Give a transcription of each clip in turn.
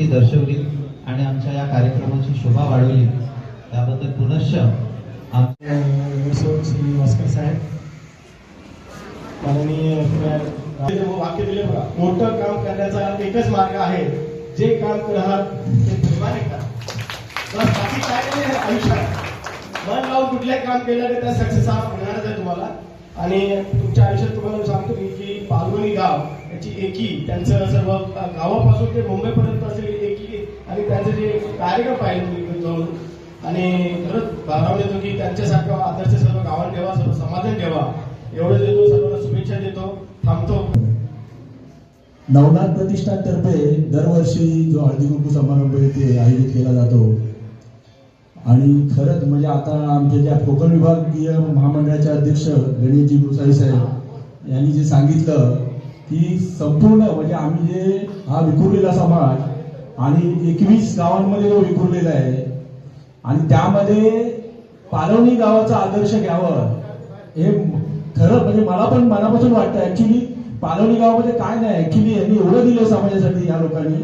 उपस्थिती दर्शवली आणि आमच्या या कार्यक्रमाची शोभा वाढवली. त्याबद्दल पुनश्च आम साहेब माननीय वाक्य दिले बघा मोठं काम करण्याचा एकच मार्ग आहे जे काम करणार ते प्रेमाने करा. बस बाकी काय नाही आयुष्यात. मन लावून कुठल्याही काम केलं तर त्या सक्सेस हा आणि तुमच्या आयुष्यात तुम्हाला सांगतो मी की पालवणी गाव याची एकी त्यांचं सर्व गावापासून ते मुंबईपर्यंत असे एकी आणि त्यांचे जे कार्यक्रम पाहिले जाऊन आणि खरंच भाराव देतो की त्यांच्यासारखं आदर्श सर्व गावात ठेवा सर्व समाजात ठेवा. एवढं देतो सर्वांना शुभेच्छा देतो थांबतो. नवनाथ प्रतिष्ठानतर्फे दरवर्षी जो हळदी कुंकू समारंभ आहे ते आयोजित केला जातो आणि खरंच म्हणजे आता आमच्या ज्या कोकण विभागीय महामंडळाचे अध्यक्ष गणेशजी गुसाई साहेब यांनी जे सांगितलं की संपूर्ण म्हणजे आम्ही जे हा विखुरलेला समाज आणि एकवीस गावांमध्ये तो विखुरलेला आहे आणि त्यामध्ये पालवणी गावाचा आदर्श घ्यावं हे खरं म्हणजे मला पण मनापासून वाटतं. ऍक्च्युली पालवणी गावामध्ये काय नाही. ऍक्च्युली यांनी एवढं दिलं समाजासाठी या लोकांनी.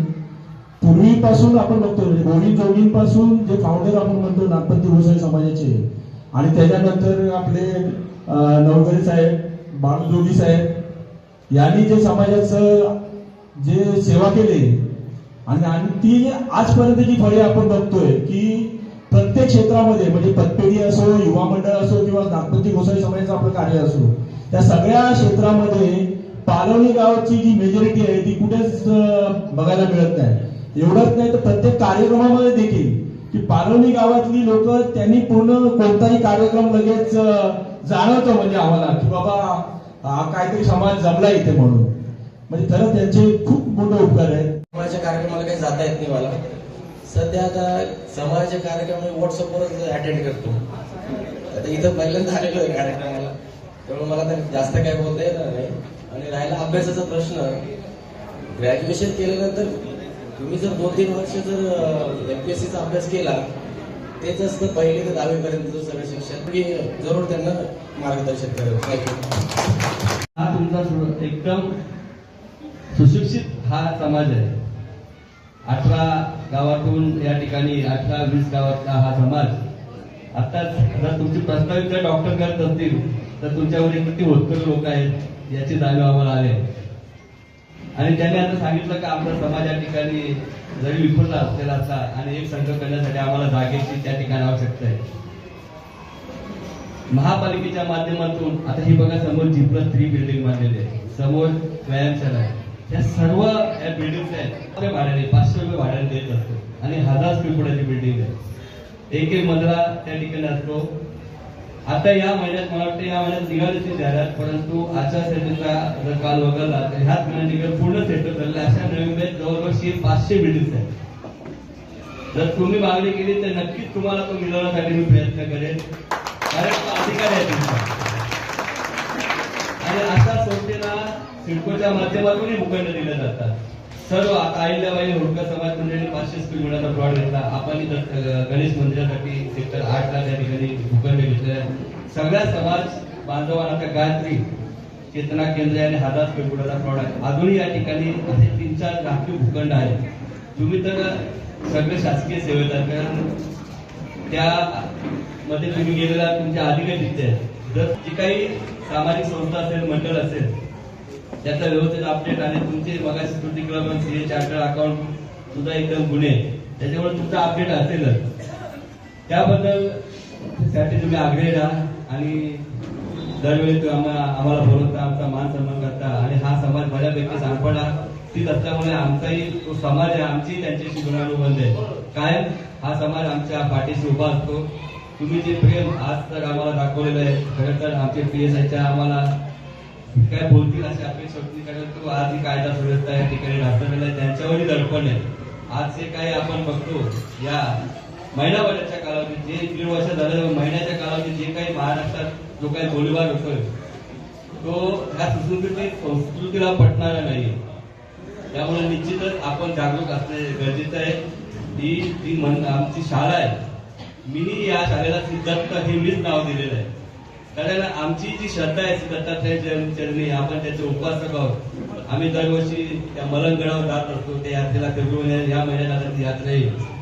पूर्वीपासून आपण बघतो म्हणजे गोडी जे फाउंडर आपण म्हणतो नागपंथी गोसाई समाजाचे. आणि त्याच्यानंतर आपले नवकरी नवगरे साहेब बाळजोगी साहेब यांनी जे समाजाचं जे सेवा केली आणि आणि ती आजपर्यंतची फळे आपण बघतोय की प्रत्येक क्षेत्रामध्ये म्हणजे पतपेढी असो युवा मंडळ असो किंवा नागपंथी गोसाई समाजाचं आपलं कार्य असो त्या सगळ्या क्षेत्रामध्ये पालवणी गावाची जी मेजॉरिटी आहे ती कुठेच बघायला मिळत नाही. एवढंच नाही तर प्रत्येक कार्यक्रमामध्ये देखील की पारवणी गावातली लोक त्यांनी पूर्ण कोणताही कार्यक्रम लगेच जाणवतो म्हणजे आम्हाला की बाबा हा काहीतरी समाज जमला इथे म्हणून. म्हणजे खरं त्यांचे खूप मोठे उपकार आहेत. समाजाच्या कार्यक्रमाला काही जाता येत नाही मला. सध्या आता समाजाचे कार्यक्रम व्हॉट्सअपवरच अटेंड करतो. आता इथं पहिल्यांदा आलेलो आहे कार्यक्रमाला. त्यामुळे मला तर जास्त काही बोलता येणार नाही. आणि राहिला अभ्यासाचा प्रश्न. ग्रॅज्युएशन केल्यानंतर तुम्ही जर दोन तीन वर्ष जर एमपीएससीचा अभ्यास केला तेच असतं पहिले ते दहावीपर्यंत सगळं शिक्षण. मी जरूर त्यांना मार्गदर्शन करेल. थँक्यू हा तुमचा एकदम सुशिक्षित हा समाज आहे. अठरा गावातून या ठिकाणी अठरा वीस गावातला हा समाज. आताच जर तुमची प्रस्तावित जर डॉक्टर करत असतील तर तुमच्यावर किती होतकर लोक आहेत याची जाणीव आम्हाला आली आहे. आणि त्यांनी आता सांगितलं की आपला समाज या ठिकाणी जरी विखुरला असलेला असला आणि एक संघ करण्यासाठी आम्हाला जागेची त्या ठिकाणी आवश्यकता आहे. महापालिकेच्या माध्यमातून आता ही बघा समोर जी थ्री बिल्डिंग बांधलेली आहे समोर व्यायामशाला आहे. या सर्व या बिल्डिंग आहेत. भाड्याने पाचशे रुपये भाड्याने देत असतो. आणि हजार स्क्वेअर फुटाची बिल्डिंग आहे. एक एक मजला त्या ठिकाणी असतो. आता या महिन्यात मला वाटतं या महिन्यात निघाली ती जाहिरात परंतु आजच्या आचारसंहितेचा जर काल वगळला तर ह्याच महिन्यात निघाल पूर्ण सेटल झालेलं अशा नवीन मध्ये जवळपास पाचशे बिल्डिंग आहेत. जर तुम्ही मागणी केली तर नक्कीच तुम्हाला तो मिळवण्यासाठी मी प्रयत्न करेन. कारण तो अधिकार आहे तुमचा. आणि अशा संस्थेला सिडकोच्या माध्यमातूनही भूखंड दिले जातात. सर्व आता अहिल्याबाई होळकर समाज मंडळी पाचशे स्क्वेअर मीटरचा प्लॉट घेतला. आपण गणेश मंदिरासाठी सेक्टर आठ ला त्या ठिकाणी भूखंड घेतलेला सगळ्या समाज बांधवांना आता गायत्री चेतना केंद्र आणि हजार स्क्वेअर फुटाचा प्लॉट आहे. अजूनही या ठिकाणी असे तीन चार राखीव भूखंड आहेत. तुम्ही तर सगळे शासकीय सेवेत आहात. कारण त्या मध्ये तुम्ही गेलेला तुमच्या अधिकारी तिथे जर जी काही सामाजिक संस्था असेल मंडळ असेल त्याचा व्यवस्थित अपडेट आणि तुमचे मगाशी कृती क्रमांक सीए चार्टर्ड अकाउंट सुद्धा एकदम गुन्हे त्याच्यामुळे तुमचा अपडेट असेलच. त्याबद्दलसाठी तुम्ही आग्रही राहा आणि दरवेळी तू आम्हाला आम्हाला बोलवता आमचा मान सन्मान करता आणि हा समाज बऱ्यापैकी सांगपडा तीच असल्यामुळे आमचाही तो समाज आहे आमची त्यांच्याशी गुणानुबंध आहे. कायम हा समाज आमच्या पाठीशी उभा असतो. तुम्ही जे प्रेम आज तर आम्हाला दाखवलेलं आहे खरं तर आमचे पी एस आयच्या आम्हाला काय बोलतील अशी अपेक्षा होती कारण तो आज ही कायदा सुव्यवस्था या ठिकाणी ढासळलेला आहे त्यांच्यावरही दडपण आहे. आज जे काही आपण बघतो या महिनाभराच्या कालावधीत जे दीड वर्ष झालं महिन्याच्या कालावधीत जे काही महाराष्ट्रात जो काही गोळीबार होतोय तो ह्या सुसंस्कृत संस्कृतीला पटणारा नाही त्यामुळे निश्चितच आपण जागरूक असणे गरजेचं आहे. ही ती मन आमची शाळा आहे. मी या शाळेला सिद्धार्थ हे मीच नाव दिलेलं आहे. कारण आमची जी श्रद्धा आहे श्री दत्तात्रय चरणी आपण त्याचे उपासक आहोत. आम्ही दरवर्षी त्या मलंगडावर जात असतो त्या यात्रेला फेब्रुवारी या महिन्यात आता ती यात्रा येईल.